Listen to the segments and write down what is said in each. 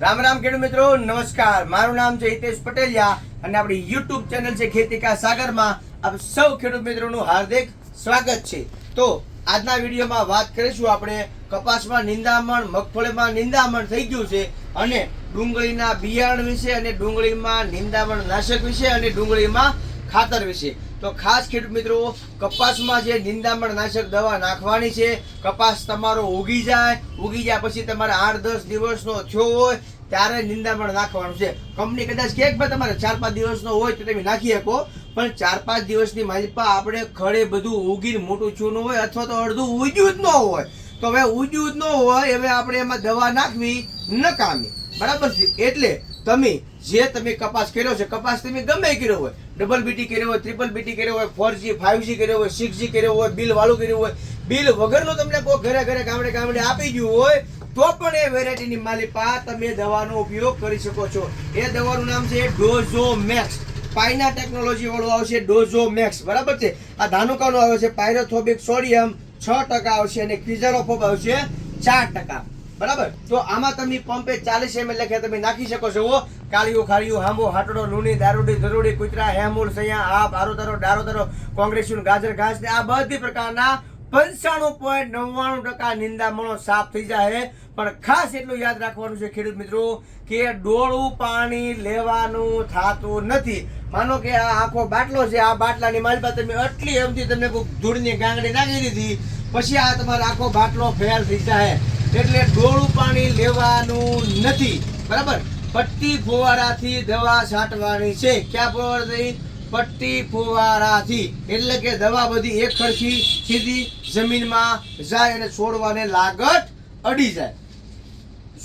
રામ રામ ખેડૂત મિત્રો, નમસ્કાર. મારું નામ છે હિતેશ પટેલિયા અને આપણી યુટ્યુબ ચેનલ છે ખેતિકા સાગરમાં આપ સૌ ખેડૂત મિત્રોનું હાર્દિક સ્વાગત છે. તો આજના વિડીયોમાં વાત કરીશું આપણે કપાસમાં નિંદામણ, મગફળીમાં નિંદામણ થઈ ગયું છે અને ડુંગળીના બિયારણ વિશે અને ડુંગળીમાં નિંદામણ નાશક વિશે અને ડુંગળીમાં ખાતર વિશે. તો ખાસ ખેડૂત મિત્રો, કપાસમાં જે નિંદામણ નાશક દવા નાખવાની છે, કપાસ તમારો ઉગી જાય ઉગી જાય પછી તમારે આઠ, દસ દિવસનો થયો હોય, ત્યારે નિંદામણ નાખવાનું છે. કંપની કદાચ કે ભાઈ તમારે ચાર, પાંચ દિવસનો હોય તો તમે નાખી શકો, પણ ચાર, પાંચ દિવસની માલિપા આપણે ખડે બધું ઉગીને મોટું ચૂનું હોય, અથવા તો અડધું ઉગ્યું જ ન હોય. તો હવે ઉગ્યું જ ન હોય, હવે આપણે એમાં દવા નાખવી નકામી. બરાબર છે? એટલે તમે જે તમે કપાસ કર્યો છે, કપાસ તમે ગમે કર્યો હોય ડબલ બીટી કર્યો હોય ટ્રિપલ બીટી કર્યો હોય ફોર જી ફાઈવ જી કર્યો હોય સિક્સ જી કર્યો હોય બિલ વાળું કર્યું હોય બિલ વગરનું તમને કોઈ ઘરે ઘરે ગામડે ગામડે આપી ગયું હોય, તો પણ એ વેરાયટીની માલિપા તમે દવાનો ઉપયોગ કરી શકો છો. એ દવાનું નામ છે ડોઝો મેક્સ પાયના ટેકનોલોજી વાળું આવશે ડોઝો મેક્સ બરાબર છે? આ ધાનુકાનું આવે છે પાયરોથોબિક સોડિયમ છ ટકા આવશે અને ક્વિઝરોફોબ આવશે ચાર ટકા. બરાબર? તો આમાં તમે પંપે ચાલીસ એમએલ લખે તમે નાખી શકો છો કાળિયું ખાળિયું હાંબો હાટડો, લૂણી, દારૂડી, ધરૂડી, કૂતરા, હેમૂળ, સૈયા આ બારો તારો, ડારો, તારો કોંગ્રેસિયન ગાજર, ઘાસ આ બધી પ્રકારના પંચાણું પોઈન્ટ નવ્વાણું ટકા નિંદામણો સાફ થઈ જાય પણ ખાસ એટલું યાદ રાખવાનું છે ખેડૂત મિત્રો કે ડોળું પાણી લેવાનું થતું નથી. માનો કે આ આખો બાટલો છે, આ બાટલાની મારી પાસે તમે આટલી એમથી તમને ધૂળની ગાંગડી નાખી દીધી, પછી આ તમારો આખો બાટલો ફેલ થઈ જાય એટલે ડોળું પાણી લેવાનું નથી. બરાબર? પટ્ટી ફુવારાથી દવા છાંટવાની છે. ક્યાં ફુવારાથી પટ્ટી ફુવારાથી. એટલે કે દવા બધી એક ખરખી સીધી જમીનમાં જાય અને છોડવાને લાગત અડી જાય.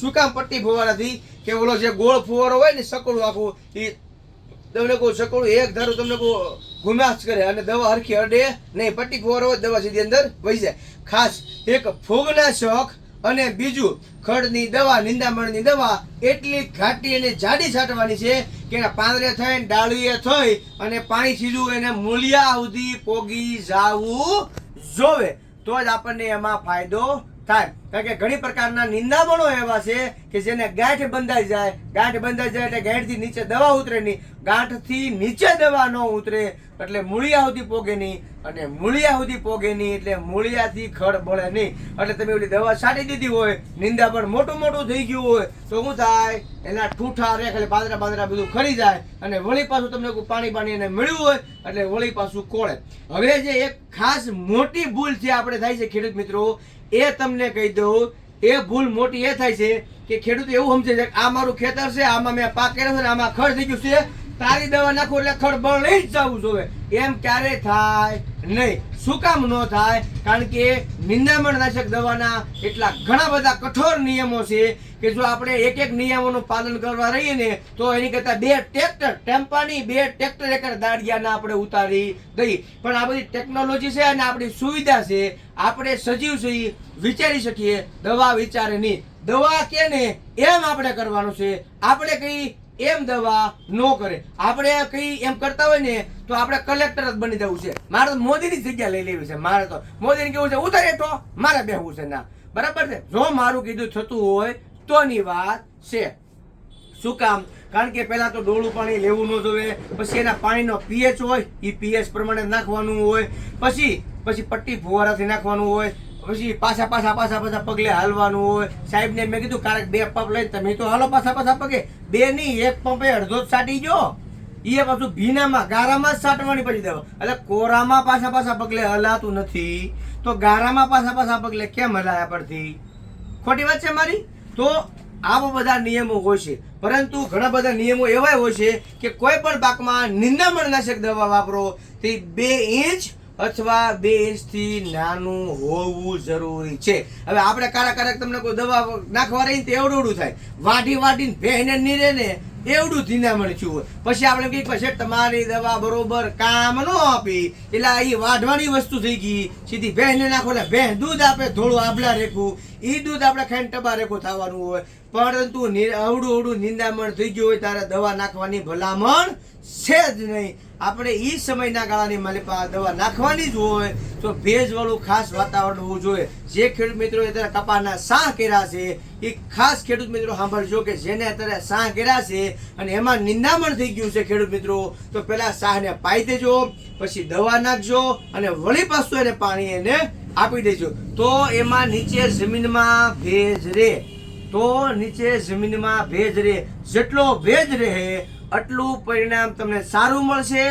શું કામ પટ્ટી ફુવારાથી? કે ઓલો જે ગોળ ફુવારો હોય ને સકડું આખું એ તમને કહું, સકડું એક ધારું તમને કહું, ઘુમાસ કરે અને દવા હરખી અડે. નહીં, પટ્ટી ફુવારો હોય દવા સીધી અંદર વહી જાય. ખાસ એક ફૂગનાશક અને બીજું, ખડની દવા, નિંદામણની દવા એટલી ઘાટી અને જાડી છાંટવાની છે કે એના પાંદડે થઈને ડાળીએ થઈ અને પાણી સીધું એને મૂળિયા સુધી પોગી જાવું જોવે. તો જ આપણને એમાં ફાયદો થાય. કારણ કે ઘણી પ્રકારના નિંદામણો એવા છે કે જેને ગાંઠ બંધાઈ જાય. ગાંઠ બંધાઈ જાય એટલે ગાંઠથી નીચે દવા ઉતરે નહીં. ગાંઠથી નીચે દવા ન ઉતરે એટલે મૂળિયા સુધી પોગે નહીં. અને મૂળિયા સુધી પોગે નહીં એટલે મૂળિયાથી ખડ બળે નહીં. એટલે તમે ઓલી દવા છાંટી દીધી હોય નિંદા પણ મોટું મોટું થઈ ગયું હોય, તો શું થાય? એના ઠૂઠા રે ખાલી પાંદરા પાંદરા બધું ખરી જાય અને વળી પાછું તમને પાણી પાણી એને મળ્યું હોય, એટલે વળી પાછું કોળે હવે જે એક ખાસ મોટી ભૂલ છે, આપણે થાય છે ખેડૂત મિત્રો એ તમને કહી દઉં, એ ભૂલ મોટી એ થાય છે કે ખેડૂત એવું સમજે છે આ મારું ખેતર છે, આમાં મેં પાક કર્યો છે આમાં ખર્ચ થઈ ગયું છે તારી દવા નાખું એટલે ખડ બળ લઈ જ જવું જોવે એમ ક્યારે થાય? નહીં. શું કામ ન થાય? કારણ કે નિંદામણ નાશક દવાના એટલા ઘણા બધા કઠોર નિયમો છે કે જો આપણે એક એક નિયમોનું પાલન કરવા રહીએ ને, તો એની કરતાં બે ટ્રેક્ટર, ટેમ્પાની બે ટ્રેક્ટર એકર દાડિયાના આપણે ઉતારી દઈએ. પણ આ બધી ટેકનોલોજી છે અને આપણી સુવિધા છે, આપણે સજીવ છીએ, વિચારી શકીએ, દવા વિચારે નહીં. દવા કે ને, એમ આપણે કરવાનું છે. આપણે કઈ એમ દવા નો કરે. આપણે કઈ એમ કરતા હોય ને, તો આપણે કલેક્ટર જ બની જવું છે. મારે તો મોદીની જગ્યા લઈ લેવી છે, મારે તો. મોદીને કેવું છે, ઉતારે તો મારે બેહવું છે ના. બરાબર છે? જો મારું કીધું થતું હોય, તોની વાત છે. શું કામ? કારણ કે પહેલાં તો ડોળું પાણી લેવું ન જોવે, પછી એના પાણીનો પીએચ હોય એ પીએચ પ્રમાણે નાખવાનું હોય, પછી પછી પટ્ટી ફુવારાથી નાખવાનું હોય પછી પાછા પાછા પાછા પાછા પગલે હાલવાનું હોય. સાહેબને મેં કીધું, કારક બે પંપ લઈને તમે તો હાલો પાછા પાછા પગે. બે નહીં, એક પંપે અડધો જ સાટી ગયો. એ પાછું ભીનામાં, ગારામાં જ સાટવાની પછી દેવા. એટલે કોરામાં પાછા પાછા પગલે હલાતું નથી. તો ગારામાં પાછા પાછા પગલે કેમ હલાયા પડતી ખોટી વાત છે મારી? તો આવા બધા નિયમો હોય છે. પરંતુ ઘણા બધા નિયમો એવા હોય છે કે કોઈ પણ પાકમાં નિંદામણનાશક દવા વાપરો. તે બે ઇંચ અથવા બે ઇંચથી નાનું હોવું જરૂરી છે. હવે આપણે કારક કારક તમને કોઈ દવા નાખવા રહી તો એવડું થાય. વાઢી વાઢીને ભેને નીરે ને એવડું ધીનામણ થયું હોય. પછી આપણે કહીએ પછી તમારી દવા બરોબર કામ ન આપી. એટલે એ વાઢવાની વસ્તુ થઈ ગઈ. સીધી ભેંસને નાખો એટલે ભેંસ દૂધ આપે થોડું આબલા રેખું. એ દૂધ આપણે ખાઈને ટબા રેખું થવાનું હોય. પરંતુ અવડું અવડું નિંદામણ થઈ ગયું હોય ત્યારે દવા નાખવાની ભલામણ છે જ નહીં. આપણે એ સમયના ગાળાની માલિપા દવા નાખવાની જ હોય, તો ભેજવાળું ખાસ વાતાવરણ હોવું જોઈએ. જે ખેડૂત મિત્રો અત્યારે કપાના સાહ કર્યા છે એ ખાસ ખેડૂત મિત્રો સાંભળજો કે જેને અત્યારે સાહ કર્યા છે અને એમાં નિંદામણ થઈ ગયું છે ખેડૂત મિત્રો, તો પહેલાં સાહને પાઈ દેજો, પછી દવા નાખજો અને વળી પાછું એને પાણી એને આપી દેજો. તો એમાં નીચે જમીનમાં ભેજ રહે તો નીચે જમીનમાં ભેજ રહે જેટલો ભેજ રહે આટલું પરિણામ તમને સારું મળશે,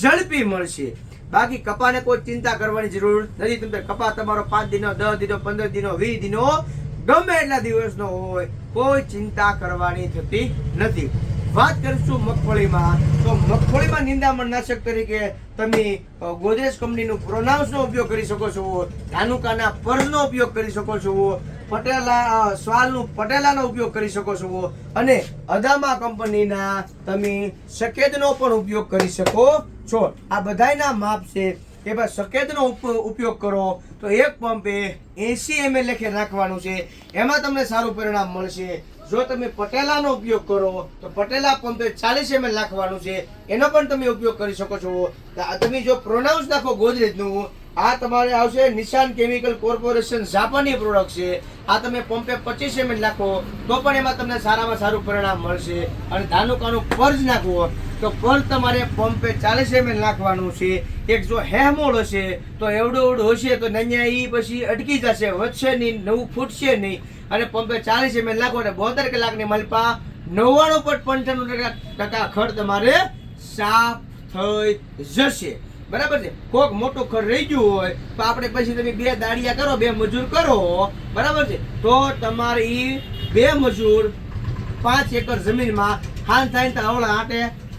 ઝડપી મળશે. બાકી કપાને કોઈ ચિંતા કરવાની જરૂર નથી. તમે કપા તમારો પાંચ દિનો, દસ દિનો, પંદર દિનો, વીસ દિનો, ગમે એટલા દિવસનો હોય, કોઈ ચિંતા કરવાની થતી નથી. વાત કરીશું મગફળીમાં. તો મગફળીમાં નિંદામણ નાશક તરીકે તમે ગોદરેજ કંપનીનું પ્રોનાઉન્સનો ઉપયોગ કરી શકો છો, ધાનુકાના પરનો ઉપયોગ કરી શકો છો પટેલા સ્વાલનું પટેલાનો ઉપયોગ કરી શકો છો. અને અદામા કંપનીના તમે સકેદનો પણ ઉપયોગ કરી શકો છો. આ બધાયના માપ છે. કે ભાઈ સકેદનો ઉપ- ઉપયોગ કરો. તો એક પંપે એસી એમએલ લેખે નાખવાનું છે. એમાં તમને સારું પરિણામ મળશે. જો તમે પટેલાનો ઉપયોગ કરો, તો પટેલા પંપે ચાલીસ એમએલ નાખવાનું છે. એનો પણ તમે ઉપયોગ કરી શકો છો. તમે જો પ્રોનાઉન્સ નાખો ગોદરેજનું આ તમારે આવશે નિશાન કેમિકલ કોર્પોરેશન જાપાની પ્રોડક્ટ છે. આ તમે પંપે પચીસ એમએલ નાખો, તો પણ એમાં તમને સારામાં સારું પરિણામ મળશે. અને ધાનુકાનું પર્જ નાખવો તો પર્જ તમારે પંપે ચાલીસ એમએલ નાખવાનું છે. એક જો હેમોળ હશે, તો એવડું એવડું હશે તો નૈયા એ પછી અટકી જશે, વધશે નહીં, નવું ફૂટશે નહીં. અને પંપે ચાલીસ એમએલ નાખો એટલે બોતેર કલાકની મલપા નવ્વાણું પોઈન્ટ પંચાણું ટકા ખર્ચ તમારે સાફ થઈ જશે. બરાબર છે? કોક મોટું ઘર રહી ગયું હોય, તો આપણે પછી તમે બે દાડિયા કરો, બે મજૂર કરો, બરાબર છે? તો તમારે એ બે મજૂર પાંચ એકર જમીનમાં હાલ થાય તો આવડા આટે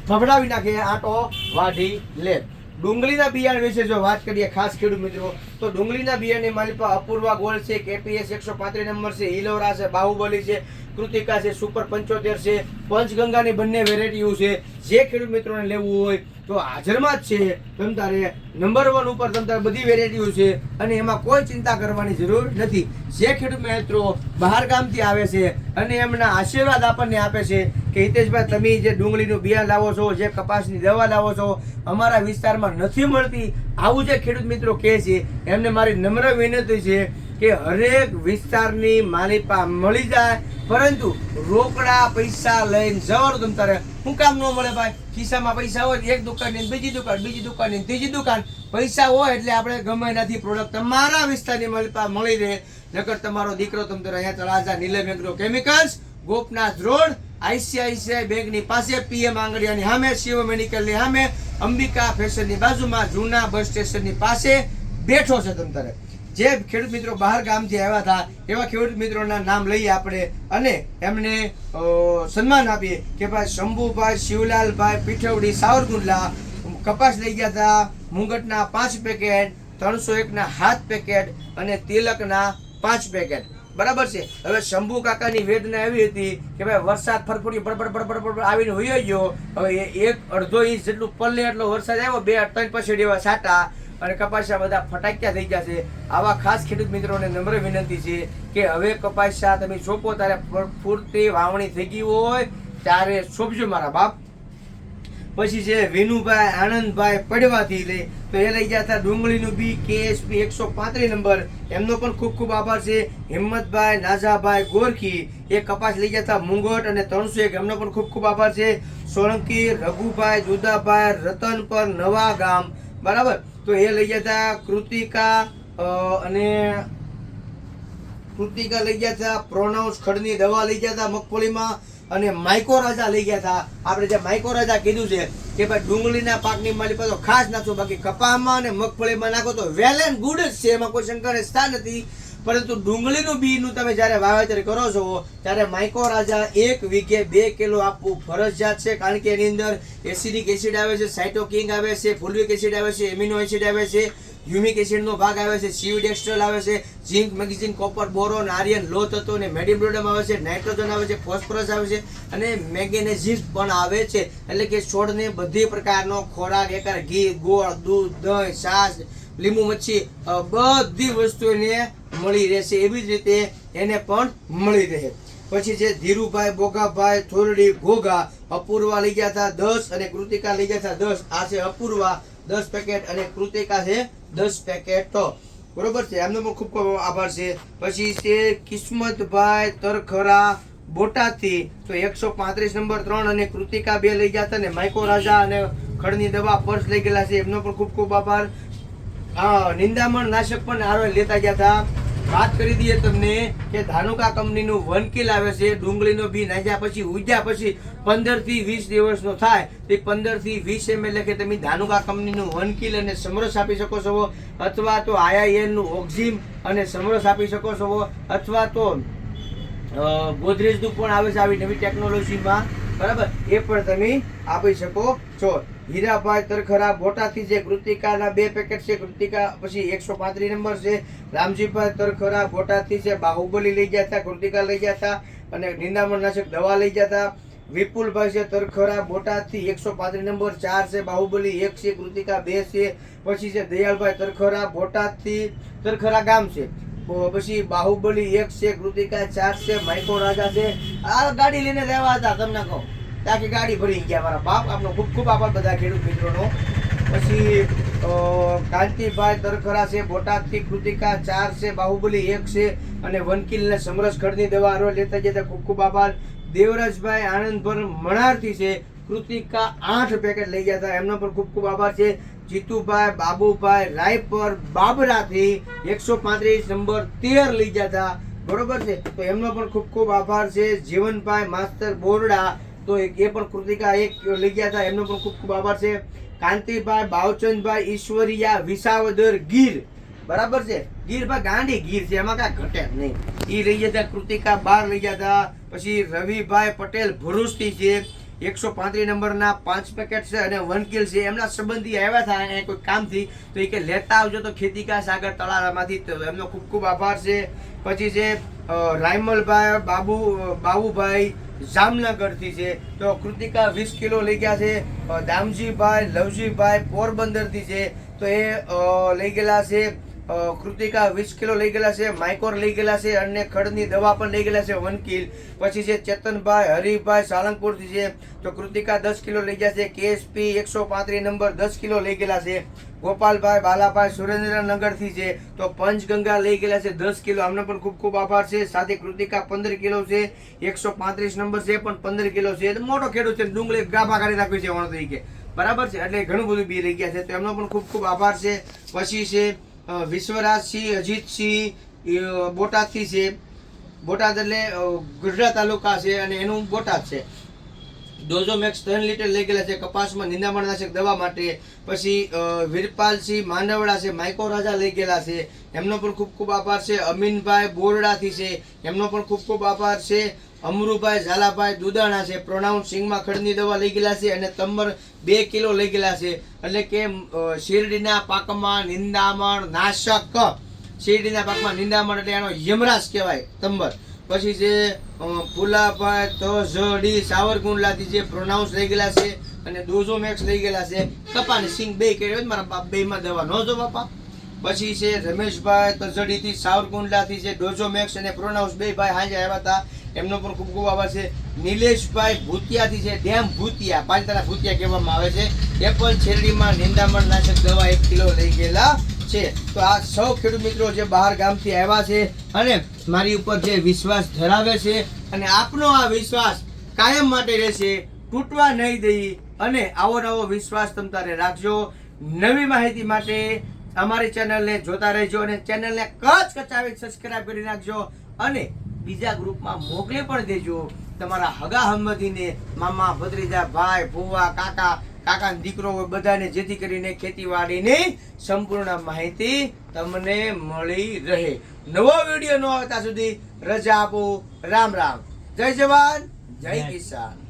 ભભડાવી નાખે, આટો વાઢી લે. ડુંગળીના બિયારણ વિશે જો વાત કરીએ ખાસ ખેડૂત મિત્રો, તો ડુંગળીના બિયારણની મારી પાસે અપૂર્વા ગોલ્ડ છે, કેપીએસ એકસો પાંત્રીસ નંબર છે, હિલોરા છે, બાહુબલી છે, કૃતિકા છે, સુપર પંચોતેર છે, પંચગંગાની બંને વેરાયટીઓ છે. જે ખેડૂત મિત્રોને લેવું હોય તો હાજરમાં જ છે. તમ તારે નંબર વન ઉપર તમ તારે બધી વેરાયટીઓ છે અને એમાં કોઈ ચિંતા કરવાની જરૂર નથી. જે ખેડૂત મિત્રો બહાર ગામથી આવે છે અને એમના આશીર્વાદ આપણને આપે છે કે હિતેશભાઈ, તમે જે ડુંગળીનું બિયાણ લાવો છો, જે કપાસની દવા લાવો છો, અમારા વિસ્તારમાં નથી મળતી. આવું જે ખેડૂત મિત્રો કહે છે, એમને મારી નમ્ર વિનંતી છે કે હરેક વિસ્તારની માલિપા મળી જાય, પરંતુ રોકડા પૈસા લઈને જવાનું તમ તારે. શું કામ ન મળે ભાઈ? ખિસ્સામાં પૈસા હોય એક દુકાનની બીજી દુકાન, બીજી દુકાનની ત્રીજી દુકાન. પૈસા હોય એટલે આપણે ગમે એનાથી પ્રોડક્ટ તમારા વિસ્તારની માલિપા મળી રહે. નકર તમારો દીકરો તમ તારે અહીંયા Talaja Neelam agro chemicals Gopnath road, ICICI બેંકની પાસે, પીએમ આંગડિયાની સામે, શિવ મેડિકલની સામે, અંબિકા ફેશનની બાજુમાં, જૂના બસ સ્ટેશનની પાસે બેઠો છે તમ તારે. જે ખેડૂત મિત્રો બહાર ગામથી આવ્યા હતા, એવા ખેડૂત મિત્રોના નામ લઈએ આપણે અને એમને સન્માન આપીએ કે ભાઈ શંભુભાઈ, શિવલાલભાઈ, પીઠવડી, સાવરકુંડલા, કપાસ લઈ ગયા હતા, મુંગટના પાંચ પેકેટ, ત્રણસો એકના હાથ પેકેટ અને તિલકના પાંચ પેકેટ. બરાબર છે? હવે શંભુ કાકાની વેદના એવી હતી કે ભાઈ વરસાદ ફરફડી બરબર બરબર બરબર આવીને હોઈ ગયો. હવે એક અડધો ઇંચ જેટલું પલ્લે એટલો વરસાદ આવ્યો, બે ત્રણ પછી એવા સાટા. અને કપાસિયા બધા ફટાક્યા થઈ ગયા છે. આવા ખાસ ખેડૂત મિત્રોને નમ્ર વિનંતી છે કે હવે કપાસિયા તમે સોંપો ત્યારે પૂરતી વાવણી થઈ ગઈ હોય ત્યારે સોંપજો મારા બાપ. પછી છે વિનુભાઈ, આનંદભાઈ પડવાથી લઈ તો એ લઈ ગયા હતા ડુંગળીનું બી કેએસપી એકસો પાંત્રીસ નંબર. એમનો પણ ખૂબ ખૂબ આભાર છે. હિંમતભાઈ, નાઝાભાઈ, ગોરખી એ કપાસ લઈ ગયા હતા મુંગટ અને ત્રણસો એક. એમનો પણ ખૂબ ખૂબ આભાર છે. સોલંકી, રઘુભાઈ, જુદાભાઈ રતન પર નવા ગામ. બરાબર? તો એ લઈ ગયા હતા કૃતિકા અને કૃતિકા લઈ ગયા હતા પ્રોનાઉન્સ ખડની દવા લઈ ગયા હતા મગફળીમાં, અને માઇકો રાજા લઈ ગયા હતા આપણે જે માઇકો રાજા કીધું છે કે ભાઈ ડુંગળીના પાકની માલી પાસે ખાસ નાખો બાકી કપામાં અને મગફળીમાં નાખો તો વેલ એન્ડ ગુડ જ છે. એમાં કોઈ શંકર સ્થાન નથી. પરંતુ ડુંગળીનું બીનું તમે જ્યારે વાવેતર કરો છો, ત્યારે માઇકો રાજા એક વીઘે બે કિલો આપવું ફરજિયાત છે, કારણ કે એની અંદર એસિડિક એસિડ આવે છે સાઇટોકિંગ આવે છે, ફુલવિક એસિડ આવે છે, એમિનો એસિડ આવે છે, હ્યુમિક એસિડનો ભાગ આવે છે સીવીડેક્સ્ટ્રલ આવે છે, zinc magnesium copper, boron, iron લો તત્વો અને મેડિબ્લોડમ આવે છે, નાઇટ્રોજન આવે છે, ફોસ્ફરસ આવે છે અને મેગ્નેઝિસ પણ આવે છે. એટલે કે છોડને બધી પ્રકારનો ખોરાક એકર ઘી, ગોળ, દૂધ, દહીં, છાશ, લીંબુ, મચ્છી બધી વસ્તુ એને મળી રહેશે એવી જ રીતે એને પણ મળી રહે. પછી છે ધીરુભાઈ બોગાભાઈ થોરડી, ઘોઘા, અપૂર્વા લઈ ગયા હતા દસ અને કૃતિકા લઈ ગયા હતા દસ. આ છે અપૂર્વા, દસ પેકેટ અને કૃતિકા છે દસ પેકેટ. બરોબર છે? એમનો પણ ખૂબ ખૂબ આભાર છે. પછી છે કિસ્મતભાઈ તરખરા, બોટાદથી. તો એકસો પાંત્રીસ નંબર ત્રણ અને કૃતિકા બે લઈ ગયા હતા ને, માઇકો રાજા અને ખડની દવા પર્સ લઈ ગયેલા છે. એમનો પણ ખૂબ ખૂબ આભાર. નિંદામણ નાશક પણ આરો લેતા ગયા હતા. વાત કરી દઈએ તમને કે ધાનુકા કંપનીનું વન કિલ આવે છે, ડુંગળીનો બી નાખ્યા પછી ઉજ્યા પછી પંદરથી વીસ દિવસનો થાય. તે પંદરથી વીસ એમ એટલે કે તમે ધાનુકા કંપનીનું વન કિલ અને સમરસ આપી શકો છો અથવા તો આઈઆઈએલનું ઓક્ઝિમ અને સમરસ આપી શકો છો અથવા તો ગોદરેજનું પણ આવે છે આવી નવી ટેકનોલોજીમાં. બરાબર? એ પણ તમે આપી શકો છો. હીરાભાઈ તરખરા બોટાદથી છે, કૃતિકાના બે પેકેટ છે, કૃતિકા પછી એકસો પાંત્રીસ નંબર છે, રામજીભાઈ તરખરા બોટાદથી છે, બાહુબલી લઈ ગયા હતા, કૃતિકા લઈ ગયા હતા અને નિંદામણ નાશક દવા લઈ ગયા હતા. વિપુલભાઈ છે, તરખરા બોટાદથી એકસો પાંત્રીસ નંબર ચાર છે, બાહુબલી, એક છે, કૃતિકા બે છે, પછી છે દયાળભાઈ તરખરા બોટાદથી, તરખરા ગામ છે. પછી બાહુબલી એક છે, કૃતિકા ચાર છે માઇકો રાજા છે. આ ગાડી લઈને રહેવા હતા, તમને કહું. ત્યાંથી ગાડી ભરી ગયા મારા બાપ, આપનો ખૂબ ખૂબ આભાર બધા ખેડૂત મિત્રોનો. પછી કાંતિભાઈ તરખરા છે, બોટાદથી કૃતિકા ચાર છે, બાહુબલી એક છે અને વનકીલને સમરસ ખડની દવા આરો લેતા જતા ખૂબ ખૂબ આભાર. દેવરાજભાઈ આનંદભર મણારથી છે, કૃતિકા આઠ પેકેટ લઈ ગયા હતા. એમનો પણ ખૂબ ખૂબ આભાર છે. જીતુભાઈ, બાબુભાઈ, રાયપર, બાબરાથી એકસો પાંત્રીસ નંબર તેર લઈ ગયા હતા. બરોબર છે? તો એમનો પણ ખૂબ ખૂબ આભાર છે. જીવનભાઈ, માસ્તર બોરડા તો એ પણ કૃતિકા એક લઈ ગયા હતા. એમનો પણ ખૂબ ખૂબ આભાર છે. કાંતિભાઈ, બાવચંદભાઈ, ઈશ્વરિયા, વિસાવદર, ગીર. બરાબર છે? ગીર ભાઈ ગાંડી ગીર છે. એમાં કાંઈ ઘટે નહીં. એ લઈ ગયા હતા, કૃતિકા બાર લઈ ગયા હતા. પછી રવિભાઈ પટેલ ભરૂચથી છે. એકસો પાંત્રીસ નંબરના પાંચ પેકેટ છે અને વન કિલ છે. એમના સંબંધી આવ્યા હતા એ કોઈ કામથી. તો એ કે લેતા આવજો તો ખેતીકા સાગર તળાવમાંથી એમનો ખૂબ ખૂબ આભાર છે. પછી છે રાયમલભાઈ બાબુ, બાબુભાઈ જામનગરથી છે. તો કૃતિકા વીસ કિલો લઈ ગયા છે. દામજીભાઈ, લવજીભાઈ પોરબંદરથી છે. તો એ લઈ ગયેલા છે. કૃતિકા વીસ કિલો લઈ ગયેલા છે. માઇકોર લઈ ગયેલા છે. અને ખડની દવા પણ લઈ ગયેલા છે વન કિલ પછી છે ચેતનભાઈ હરિભાઈ સાળંગપુરથી છે. તો કૃતિકા દસ કિલો લઈ ગયા છે. કેએસપી એકસો પાંત્રીસ નંબર દસ કિલો લઈ ગયેલા છે. ગોપાલભાઈ, બાલાભાઈ સુરેન્દ્રનગરથી છે. તો પંચગંગા લઈ ગયેલા છે. દસ કિલો. આમનો પણ ખૂબ ખૂબ આભાર છે. સાથે કૃતિકા પંદર કિલો છે. એકસો પાંત્રીસ નંબર છે, પણ પંદર કિલો છે. મોટો ખેડૂત છે. ડુંગળી ગાભા કાઢી નાખ્યું છે વણ તરીકે. બરાબર છે? એટલે ઘણું બધું બી રહી ગયા છે. તો એમનો પણ ખૂબ ખૂબ આભાર છે. પછી છે વિશ્વરાજસિંહ, અજીતસિંહ બોટાદથી છે. બોટાદ એટલે ગઢડા તાલુકા છે અને એનું બોટાદ છે. ડોઝો મેક્સ ત્રણ લીટર લઈ ગયેલા છે, કપાસમાં નિંદામણનાશક દવા માટે. પછી વીરપાલસિંહ માંડવડા છે, માઇકો રાજા લઈ ગયેલા છે. એમનો પણ ખૂબ ખૂબ આભાર છે. અમીનભાઈ બોરડાથી છે. એમનો પણ ખૂબ ખૂબ આભાર છે. અમરુભાઈ ઝાલાભાઈ દુદાણા છે. પ્રોનાઉન્સ સિંગમાં ખડની દવા લઈ ગયેલા છે અને તંબર બે કિલો લઈ ગયેલા છે. એટલે કે શેરડીના પાકમાં નિંદામણ નાશક. શેરડીના પાકમાં નિંદામણ એટલે એનો યમરાજ કહેવાય તંબર પછી છે અ, તો જડી સાવરકુંડલાથી જે પ્રોનાઉન્સ લઈ ગયેલા છે અને દોઝો મેક્સ લઈ ગયેલા છે કપાને સિંગ બે કર્યો મારા બાપ બે માં દવા ન જો બાપા પછી છે રમેશભાઈ તજડીથી સાવરકુંડલાથી છે ડોઝો મેક્સ અને પ્રોનાઉન્સ બે ભાઈ હાજર આવ્યા હતા એમનો પણ ખૂબ ખૂબ આભાર છે. નિલેશભાઈ ભૂતિયાથી છે ડેમ ભૂતિયા પાંચતાના ભૂતિયા કહેવામાં આવે છે. એ પણ શેરડીમાં નિંદામણ નાશક દવા એક કિલો લઈ ગયેલા છે. તો આ સૌ ખેડૂત મિત્રો જે બહાર ગામથી આવ્યા છે અને મારી ઉપર જે વિશ્વાસ ધરાવે છે અને આપનો આ વિશ્વાસ કાયમ માટે રહેશે, તૂટવા નહીં દઈ અને આવો નવો વિશ્વાસ તમ તારે રાખજો. નવી માહિતી માટે અમારી ચેનલને જોતા રહેજો અને ચેનલને કચ કચાવી સબસ્ક્રાઈબ કરી નાખજો અને બીજા ગ્રુપમાં મોકલી પણ દેજો. તમારા હગા હંમતીને મામા ભત્રીજા, ભાઈ, ભુવા, કાકા કાકા દીકરો હોય બધાને જેથી કરીને ખેતીવાડીની સંપૂર્ણ માહિતી તમને મળી રહે. નવો વીડિયો ન આવતા સુધી રજા આપો. રામ રામ. જય જવાન જય કિસાન.